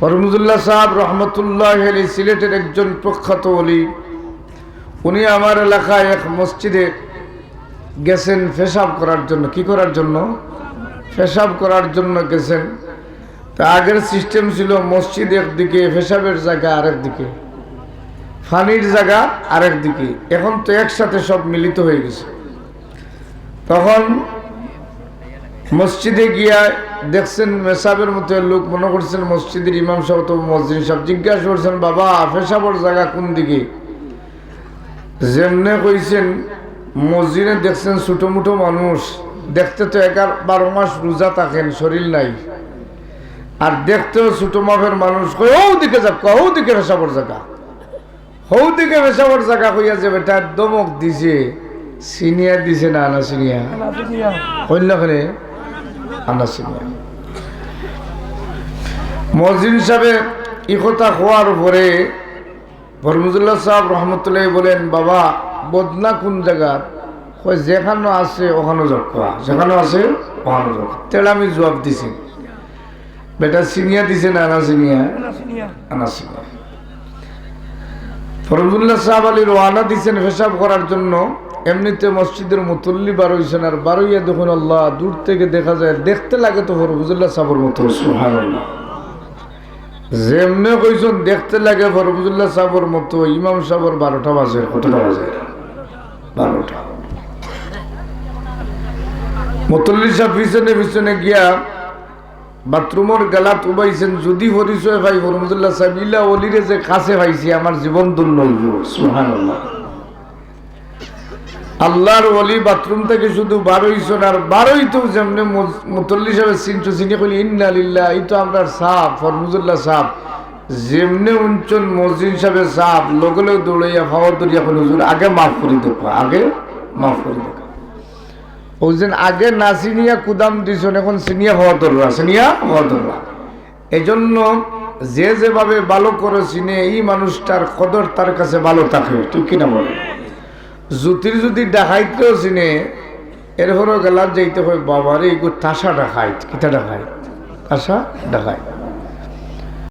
ফরমুদুল্লাহ সাহেব রহমতুল্লাহ আলী সিলেটের একজন প্রখ্যাত অলি উনি আমার এলাকায় এক মসজিদে গেছেন পেশাব করার জন্য। কি করার জন্য? পেশাব করার জন্য গেছেন। তা আগের সিস্টেম ছিল মসজিদ একদিকে, পেশাবের জায়গা আরেক দিকে। ফানির জায়গা আরেক দিকে। এখন তো একসাথে সব মিলিত হয়ে গেছে। তখন মসজিদে গিয়া দেখছেন মেসাবের মতো লোক মনে করছেন মসজিদের ইমাম সাহেব তো মসজিদ সাহেব। জিজ্ঞাসা করছেন বাবা পেশাবর জায়গা কোন দিকে? যেমনে কইছেন মসজিদে দেখছেন ছোটো মুটো মানুষ। দেখতে তো এগার বারো মাস রোজা থাকেন শরীর নাই। আর দেখতেও ছোটো মাপের মানুষ কই ও দিকে যাক ও দিকে পেশাবর জায়গা। হৌ দিকে পেশাবর জায়গা কইয়া যে বেটা দমক দিছে সিনিয়া দিছে না আনা সিনিয়া কইলাখানে আনা সিনিয়া মসজিদ সাহেবে ই কথা হওয়ার পরে ফরমুজুল্লাহ সাহেব রহমতুল্লাহ বলেন বাবা বদনা কোন জায়গার? কই যেখানে আছে ওখানে করা যেখানে আছে ওখানে যোগ তেল আমি জবাব দিছি। বেটা সিনিয়া দিছে না আনা সিনিয়া? আনা সিনিয়া। ফরজুল্লাহ সাহেব আলী রোয়ানা দিচ্ছেন পেশাব করার জন্য এমনিতে মসজিদের মুতল্লি বার হয়েছেন আর বারোইয়া দেখুন আল্লাহ দূর থেকে দেখা যায় দেখতে লাগে তো ফরবুজুল্লাহ সাহেবের মতো। সুবহানাল্লাহ। যেমনে কইছেন, দেখতে লাগে ফরবুজুল্লাহ সাহেবের মতো ইমাম সাহেবের বারোটা বাজে, কতটা বাজে? বারোটা। মুতল্লি পিছনে পিছনে গিয়া বাথরুমের গেলাত উবাইছেন, যদি পরিচয় ভাই ফরমুদুল্লাহ সাহেব, ইলা অলিরে যে কাছে পাইছি, আমার জীবন ধন্য সুহান আল্লাহর অলি বাথরুম থেকে শুধু বারোইছেন আর বারোই তো যেমনি মুতল্লি সাহেব চিন্টু চিনি কইলি ইন্না লিল্লাহ, এই তো আপনার সাপ ফরমুদুল্লাহ সাপ যেমনি উঞ্চন মসজিদ সাহেব সাপ লগে লগে দৌড়াইয়া, ফাওয়ার দরিয়া কোন হুজুর, আগে মাফ করে দেবো আগে মাফ করে ওই যে আগে না চিনিয়া কুদাম দিছেন, এখন চিনিয়া হওয়া দরকার, চিনিয়া হওয়া এই জন্য যে যেভাবে ভালো করে চিনে, এই মানুষটার কদর তার কাছে ভালো থাকে, ঠিক কিনা বলে জ্যোতির যদি ডাকাইতেও চিনে এরপরও গেলার যাইতে হয়, বাবার এই তাসা ডাকাইত কিতা ডাকাইত তাসা ডাকাইত